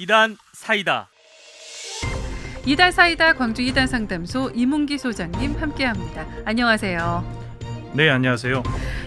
이단 사이다. 이달 사이다 광주 이달 상담소 이문기 소장님 함께합니다. 안녕하세요. 네, 안녕하세요.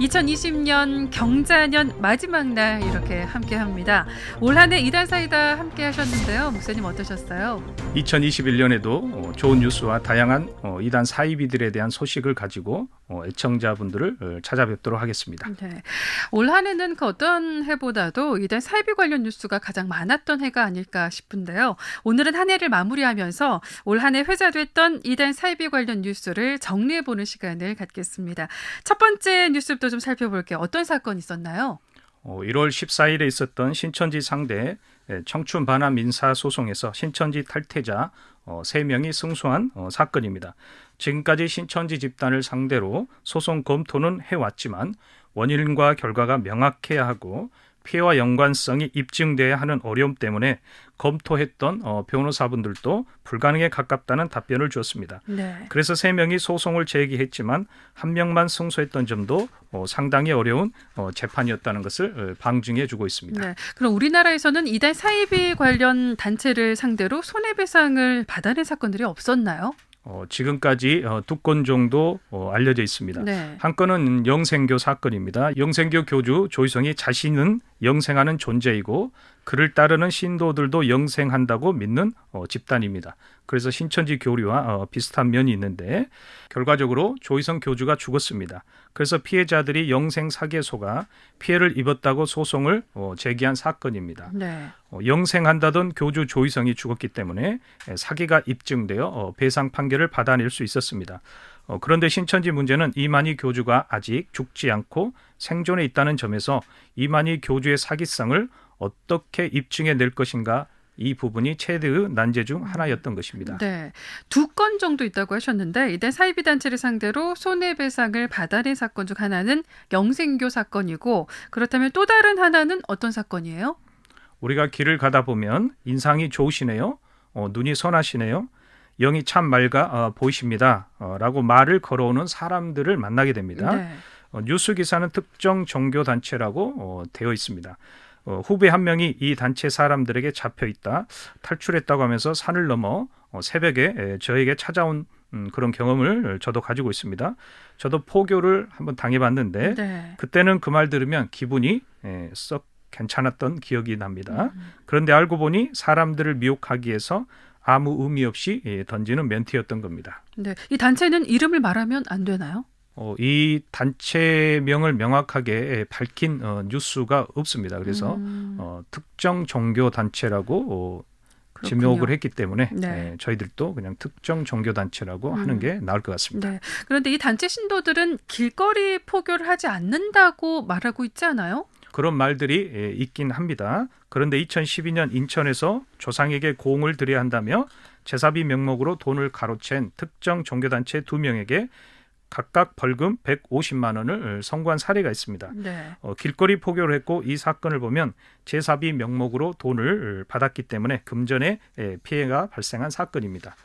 2020년 경자년 마지막 날 이렇게 함께합니다. 올 한해 이달 사이다 함께하셨는데요. 목사님 어떠셨어요? 2021년에도 좋은 뉴스와 다양한 어, 이단 사이비들에 대한 소식을 가지고 어, 애청자분들을 어, 찾아뵙도록 하겠습니다. 네. 올 한해는 그 어떤 해보다도 이달 사이비 관련 뉴스가 가장 많았던 해가 아닐까 싶은데요. 오늘은 한 해를 마무리하면서 올 한해 회자됐던 이달 사이비 관련 뉴스를 정리해보는 시간을 갖겠습니다. 첫 번째 뉴스부터 좀 살펴볼게요. 어떤 사건 있었나요? 어, 1월 14일에 있었던 신천지 상대 예, 청춘 반환 민사 소송에서 신천지 탈퇴자 어, 3명이 승소한 어, 사건입니다. 지금까지 신천지 집단을 상대로 소송 검토는 해왔지만 원인과 결과가 명확해야 하고 피해와 연관성이 입증돼야 하는 어려움 때문에 검토했던 어, 변호사분들도 불가능에 가깝다는 답변을 주었습니다. 네. 그래서 세 명이 소송을 제기했지만 한 명만 승소했던 점도 어, 상당히 어려운 어, 재판이었다는 것을 어, 방증해 주고 있습니다. 네. 그럼 우리나라에서는 이달 사이비 관련 단체를 상대로 손해배상을 받아낸 사건들이 없었나요? 어, 지금까지 어, 두건 정도 어, 알려져 있습니다. 네. 한 건은 영생교 사건입니다. 영생교 교주 조희성이 자신은 영생하는 존재이고 그를 따르는 신도들도 영생한다고 믿는 어, 집단입니다. 그래서 신천지 교리와 어, 비슷한 면이 있는데 결과적으로 조희성 교주가 죽었습니다. 그래서 피해자들이 영생 사계소가 피해를 입었다고 소송을 어, 제기한 사건입니다. 네. 어, 영생한다던 교주 조희성이 죽었기 때문에 에, 사기가 입증되어 어, 배상 판결을 받아낼 수 있었습니다. 어, 그런데 신천지 문제는 이만희 교주가 아직 죽지 않고 생존해 있다는 점에서 이만희 교주의 사기성을 어떻게 입증해 낼 것인가 이 부분이 최대의 난제 중 하나였던 것입니다. 네. 두 건 정도 있다고 하셨는데 이달 사이비 단체를 상대로 손해배상을 받아낸 사건 중 하나는 영생교 사건이고 그렇다면 또 다른 하나는 어떤 사건이에요? 우리가 길을 가다 보면 인상이 좋으시네요. 어, 눈이 선하시네요. 영이 참 맑아 어, 보이십니다. 어, 라고 말을 걸어오는 사람들을 만나게 됩니다. 네. 어, 뉴스 기사는 특정 종교 단체라고 어, 되어 있습니다. 어, 후배 한 명이 이 단체 사람들에게 잡혀 있다 탈출했다고 하면서 산을 넘어 어, 새벽에 에, 저에게 찾아온 음, 그런 경험을 저도 가지고 있습니다. 저도 포교를 한번 당해봤는데 네. 그때는 그 말 들으면 기분이 에, 썩 괜찮았던 기억이 납니다. 음. 그런데 알고 보니 사람들을 미혹하기 위해서 아무 의미 없이 예, 던지는 멘트였던 겁니다. 네. 이 단체는 이름을 말하면 안 되나요? 어, 이 단체명을 명확하게 밝힌 어, 뉴스가 없습니다. 그래서 음, 어, 특정 종교 단체라고 어, 그렇군요. 지목을 했기 때문에 네. 예, 저희들도 그냥 특정 종교 단체라고 음. 하는 게 나을 것 같습니다. 네. 그런데 이 단체 신도들은 길거리 포교를 하지 않는다고 말하고 있지 않아요? 그런 말들이 예, 있긴 합니다. 그런데 2012년 인천에서 조상에게 공을 드려야 한다며 제사비 명목으로 돈을 가로챈 특정 종교 단체 두 명에게 각각 벌금 150만 원을 선고한 사례가 있습니다. 네. 어, 길거리 포교를 했고 이 사건을 보면 제사비 명목으로 돈을 받았기 때문에 금전에 예, 피해가 발생한 사건입니다.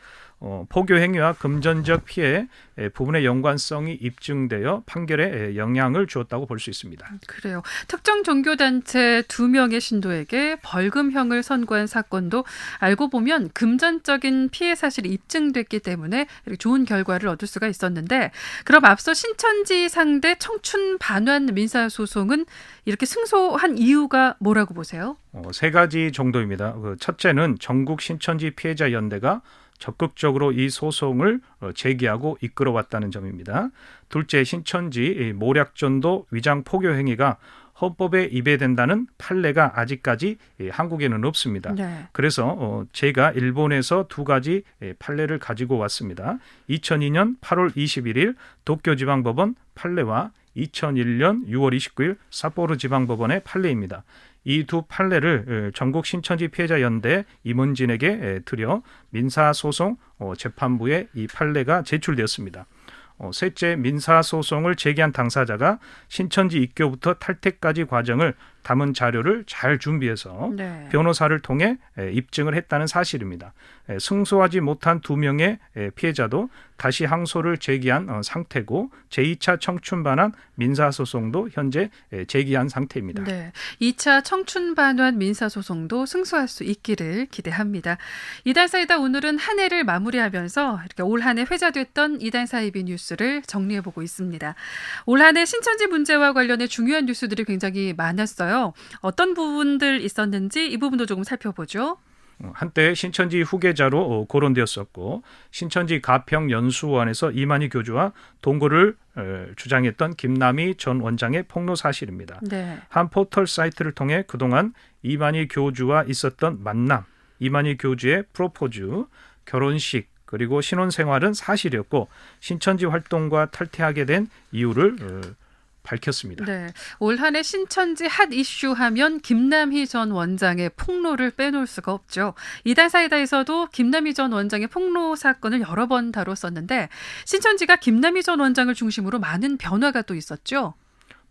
어, 포교 행위와 금전적 피해 예, 부분의 연관성이 입증되어 판결에 예, 영향을 주었다고 볼 수 있습니다. 그래요. 특정 종교 단체 두 명의 신도에게 벌금형을 선고한 사건도 알고 보면 금전적인 피해 사실이 입증됐기 때문에 좋은 결과를 얻을 수가 있었는데 그럼 앞서 신천지 상대 청춘 반환 민사 소송은 이렇게 승소한 이유가 뭐라고 보세요? 어, 세 가지 정도입니다. 그 첫째는 전국 신천지 피해자 연대가 적극적으로 이 소송을 어, 제기하고 이끌어왔다는 점입니다. 둘째, 신천지 모략전도 위장 포교 행위가 헌법에 위배된다는 판례가 아직까지 예, 한국에는 없습니다. 네. 그래서 어, 제가 일본에서 두 가지 예, 판례를 가지고 왔습니다. 2002년 8월 21일 도쿄지방법원 판례와 2001년 6월 29일 삿포로 지방법원의 판례입니다. 이 두 판례를 에, 전국 신천지 피해자 연대 임원진에게 에, 드려 민사 소송 어, 재판부에 이 판례가 제출되었습니다. 어, 셋째 민사 소송을 제기한 당사자가 신천지 입교부터 탈퇴까지 과정을 담은 자료를 잘 준비해서 네. 변호사를 통해 에, 입증을 했다는 사실입니다. 에, 승소하지 못한 두 명의 에, 피해자도 다시 항소를 제기한 어, 상태고 제2차 청춘 반환 민사 소송도 현재 에, 제기한 상태입니다. 네. 2차 청춘 반환 민사 소송도 승소할 수 있기를 기대합니다. 이달 사이다 오늘은 한 해를 마무리하면서 이렇게 올 한 해 회자됐던 이달 사이비 뉴스를 정리해 보고 있습니다. 올 한 해 신천지 문제와 관련해 중요한 뉴스들이 굉장히 많았어요. 어떤 부분들 있었는지 이 부분도 조금 살펴보죠. 어, 한때 신천지 후계자로 어, 거론되었었고 신천지 가평 연수원에서 이만희 교주와 동거를 어, 주장했던 김남희 전 원장의 폭로 사실입니다. 네. 한 포털 사이트를 통해 그동안 이만희 교주와 있었던 만남, 이만희 교주의 프로포즈, 결혼식 그리고 신혼생활은 사실이었고 신천지 활동과 탈퇴하게 된 이유를 어, 밝혔습니다. 네. 올 한해 신천지 핫 이슈 하면 김남희 전 원장의 폭로를 빼놓을 수가 없죠. 이달 사이다에서도 김남희 전 원장의 폭로 사건을 여러 번 다뤘었는데 신천지가 김남희 전 원장을 중심으로 많은 변화가 또 있었죠.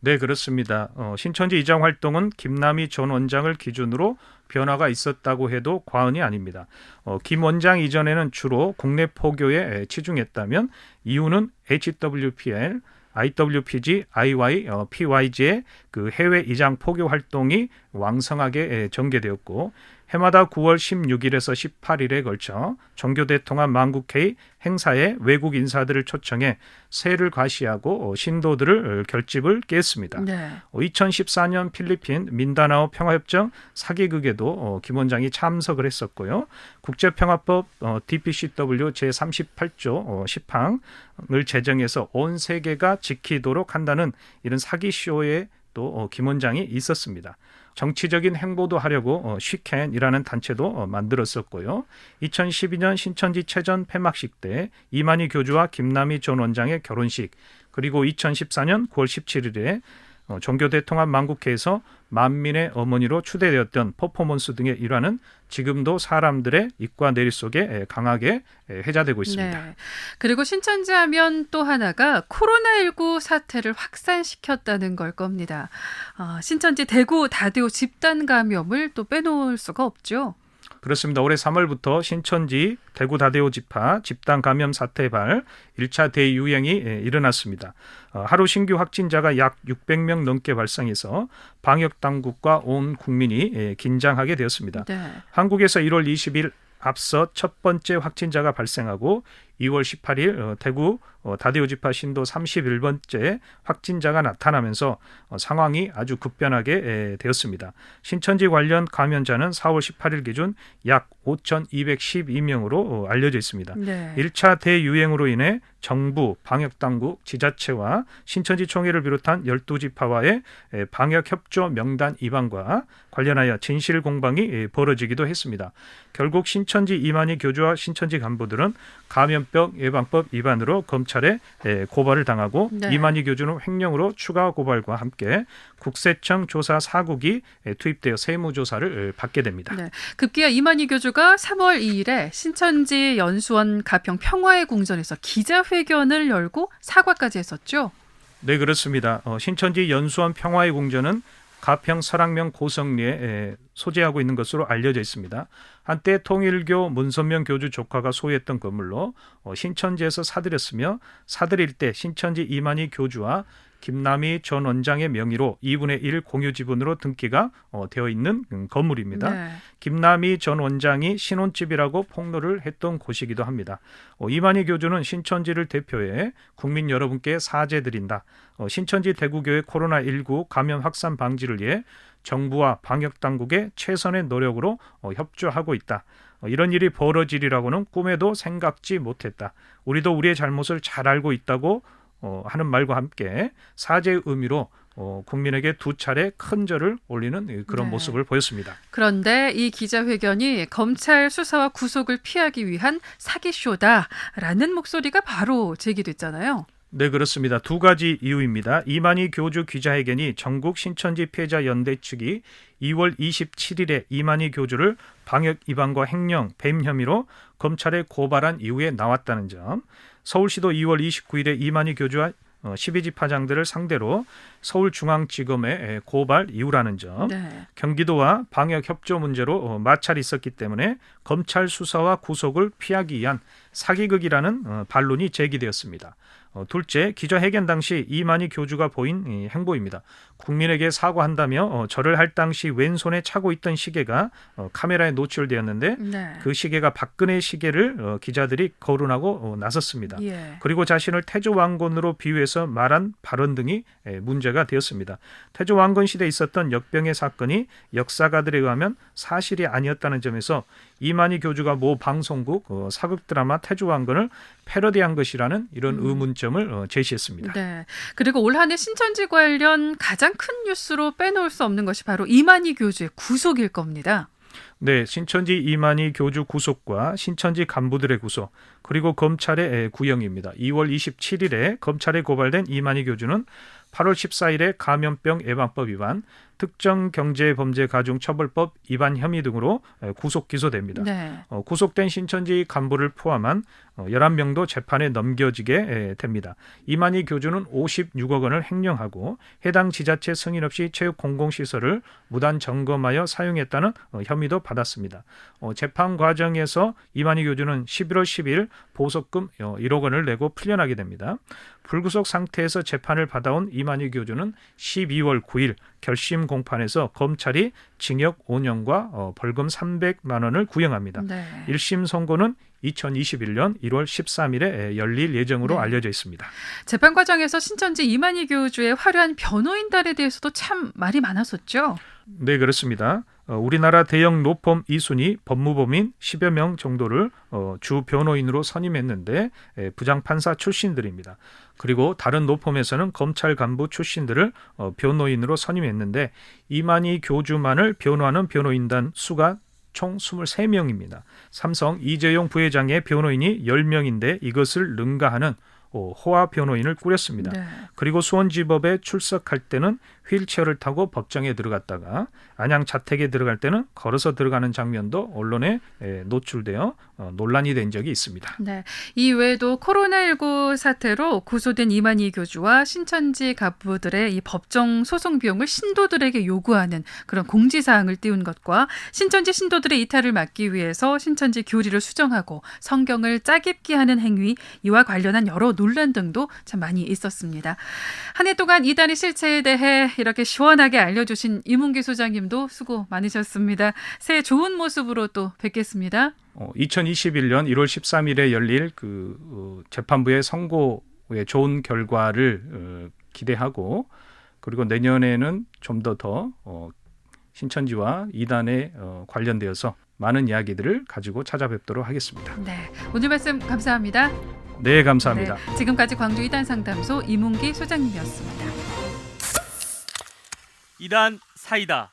네, 그렇습니다. 어, 신천지 이장 활동은 김남희 전 원장을 기준으로 변화가 있었다고 해도 과언이 아닙니다. 어, 김 원장 이전에는 주로 국내 포교에 에, 치중했다면 이유는 HWPL, IWPG, IY, 어, PYG의 그 해외 이장 포교 활동이 왕성하게 에, 전개되었고 해마다 9월 16일에서 18일에 걸쳐 종교대 통합 만국회의 행사에 외국 인사들을 초청해 세를 과시하고 어, 신도들을 어, 결집을 깼습니다. 네. 어, 2014년 필리핀 민다나오 평화협정 사기극에도 어, 김 원장이 참석을 했었고요. 국제평화법 어, DPCW 제38조 어, 10항을 제정해서 온 세계가 지키도록 한다는 이런 사기쇼에 또 어, 김 원장이 있었습니다. 정치적인 행보도 하려고 어, 쉬켄이라는 단체도 어, 만들었었고요. 2012년 신천지 체전 폐막식 때 이만희 교주와 김남희 전 원장의 결혼식 그리고 2014년 9월 17일에 어, 종교대 통합 만국회에서 만민의 어머니로 추대되었던 퍼포먼스 등의 일화는 지금도 사람들의 입과 내리 속에 에, 강하게 에, 회자되고 있습니다. 네. 그리고 신천지 하면 또 하나가 코로나19 사태를 확산시켰다는 걸 겁니다. 어, 신천지 대구 다대오 집단 감염을 또 빼놓을 수가 없죠. 그렇습니다. 올해 3월부터 신천지 대구 다대오 지파 집단 감염 사태 발 1차 대유행이 에, 일어났습니다. 어, 하루 신규 확진자가 약 600명 넘게 발생해서 방역 당국과 온 국민이 에, 긴장하게 되었습니다. 네. 한국에서 1월 20일 앞서 첫 번째 확진자가 발생하고 2월 18일 어, 대구 어, 다대오 지파 신도 31번째 확진자가 나타나면서 어, 상황이 아주 급변하게 에, 되었습니다. 신천지 관련 감염자는 4월 18일 기준 약 5,212명으로 어, 알려져 있습니다. 네. 1차 대유행으로 인해 정부, 방역당국, 지자체와 신천지 총회를 비롯한 12지파와의 에, 방역협조 명단 위반과 관련하여 진실 공방이 에, 벌어지기도 했습니다. 결국 신천지 이만희 교주와 신천지 간부들은 감염 병 예방법 위반으로 검찰에 에, 고발을 당하고 네. 이만희 교주는 횡령으로 추가 고발과 함께 국세청 조사 사국이 에, 투입되어 세무조사를 에, 받게 됩니다. 네. 급기야 이만희 교주가 3월 2일에 신천지 연수원 가평 평화의 궁전에서 기자회견을 열고 사과까지 했었죠. 네 그렇습니다. 어, 신천지 연수원 평화의 궁전은 가평 설악면 고성리에 에, 소재하고 있는 것으로 알려져 있습니다. 한때 통일교 문선명 교주 조카가 소유했던 건물로 어, 신천지에서 사들였으며 사들일 때 신천지 이만희 교주와 김남희 전 원장의 명의로 2분의 1 공유 지분으로 등기가 어, 되어 있는 음, 건물입니다. 네. 김남희 전 원장이 신혼집이라고 폭로를 했던 곳이기도 합니다. 어, 이만희 교주는 신천지를 대표해 국민 여러분께 사죄드린다. 어, 신천지 대구교회 코로나19 감염 확산 방지를 위해 정부와 방역 당국의 최선의 노력으로 어, 협조하고 있다. 어, 이런 일이 벌어지리라고는 꿈에도 생각지 못했다. 우리도 우리의 잘못을 잘 알고 있다고 어, 하는 말과 함께 사죄의 의미로 어, 국민에게 두 차례 큰 절을 올리는 그런 네. 모습을 보였습니다. 그런데 이 기자회견이 검찰 수사와 구속을 피하기 위한 사기쇼다라는 목소리가 바로 제기됐잖아요. 네, 그렇습니다. 두 가지 이유입니다. 이만희 교주 기자회견이 전국 신천지 피해자 연대 측이 2월 27일에 이만희 교주를 방역 위반과 횡령, 배임 혐의로 검찰에 고발한 이후에 나왔다는 점. 서울시도 2월 29일에 이만희 교주와 어, 12지파장들을 상대로 서울중앙지검에 고발 이유라는 점. 네. 경기도와 방역 협조 문제로 어, 마찰이 있었기 때문에 검찰 수사와 구속을 피하기 위한 사기극이라는 어, 반론이 제기되었습니다. 어, 둘째, 기자회견 당시 이만희 교주가 보인 이 행보입니다. 국민에게 사과한다며 어, 절을 할 당시 왼손에 차고 있던 시계가 어, 카메라에 노출되었는데 네. 그 시계가 박근혜 시계를 어, 기자들이 거론하고 어, 나섰습니다. 예. 그리고 자신을 태조 왕건으로 비유해서 말한 발언 등이 에, 문제가 되었습니다. 태조 왕건 시대에 있었던 역병의 사건이 역사가들에 의하면 사실이 아니었다는 점에서 이만희 교주가 모 방송국 어, 사극 드라마 태조 왕건을 패러디한 것이라는 이런 음. 의문점을 어, 제시했습니다. 네. 그리고 올 한해 신천지 관련 가장 큰 뉴스로 빼놓을 수 없는 것이 바로 이만희 교주의 구속일 겁니다. 네, 신천지 이만희 교주 구속과 신천지 간부들의 구속 그리고 검찰의 에, 구형입니다. 2월 27일에 검찰에 고발된 이만희 교주는 8월 14일에 감염병 예방법 위반, 특정 경제 범죄 가중 처벌법 위반 혐의 등으로 에, 구속 기소됩니다. 네. 어, 구속된 신천지 간부를 포함한 어, 11명도 재판에 넘겨지게 에, 됩니다. 이만희 교주는 56억 원을 횡령하고 해당 지자체 승인 없이 체육 공공시설을 무단 점검하여 사용했다는 어, 혐의도 받았습니다. 어, 재판 과정에서 이만희 교주는 11월 10일 보석금 어, 1억 원을 내고 풀려나게 됩니다. 불구속 상태에서 재판을 받아온 이만희 교주는 12월 9일 결심 공판에서 검찰이 징역 5년과 어, 벌금 300만 원을 구형합니다. 네. 1심 선고는 2021년 1월 13일에 열릴 예정으로 네. 알려져 있습니다. 재판 과정에서 신천지 이만희 교주의 화려한 변호인단에 대해서도 참 말이 많았었죠. 네, 그렇습니다. 어, 우리나라 대형 로펌 2순위 법무법인 10여 명 정도를 어, 주 변호인으로 선임했는데 에, 부장판사 출신들입니다. 그리고 다른 로펌에서는 검찰 간부 출신들을 어, 변호인으로 선임했는데 이만희 교주만을 변호하는 변호인단 수가 총 23명입니다. 삼성 이재용 부회장의 변호인이 10명인데 이것을 능가하는 어, 호화 변호인을 꾸렸습니다. 네. 그리고 수원지법에 출석할 때는 휠체어를 타고 법정에 들어갔다가 안양 자택에 들어갈 때는 걸어서 들어가는 장면도 언론에 에, 노출되어 어, 논란이 된 적이 있습니다. 네. 이 외에도 코로나19 사태로 구소된 이만희 교주와 신천지 간부들의 이 법정 소송 비용을 신도들에게 요구하는 그런 공지사항을 띄운 것과 신천지 신도들의 이탈을 막기 위해서 신천지 교리를 수정하고 성경을 짜깁기 하는 행위 이와 관련한 여러 논란 등도 참 많이 있었습니다. 한 해 동안 이단의 실체에 대해 이렇게 시원하게 알려주신 이문기 소장님도 수고 많으셨습니다. 새해 좋은 모습으로 또 뵙겠습니다. 어, 2021년 1월 13일에 열릴 그 어, 재판부의 선고의 좋은 결과를 어, 기대하고 그리고 내년에는 좀 더더 어, 신천지와 이단에 어, 관련되어서 많은 이야기들을 가지고 찾아뵙도록 하겠습니다. 네. 오늘 말씀 감사합니다. 네, 감사합니다. 네, 지금까지 광주 이단 상담소 이문기 소장님이었습니다. 이단 사이다.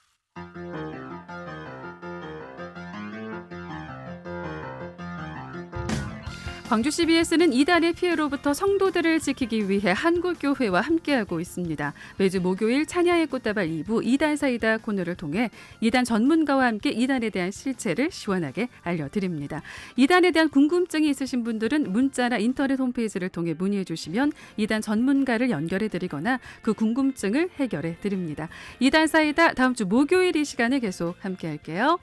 광주 CBS는 이단의 피해로부터 성도들을 지키기 위해 한국교회와 함께하고 있습니다. 매주 목요일 찬양의 꽃다발 2부 이단 사이다 코너를 통해 이단 전문가와 함께 이단에 대한 실체를 시원하게 알려드립니다. 이단에 대한 궁금증이 있으신 분들은 문자나 인터넷 홈페이지를 통해 문의해 주시면 이단 전문가를 연결해 드리거나 그 궁금증을 해결해 드립니다. 이단 사이다 다음 주 목요일 이 시간에 계속 함께 할게요.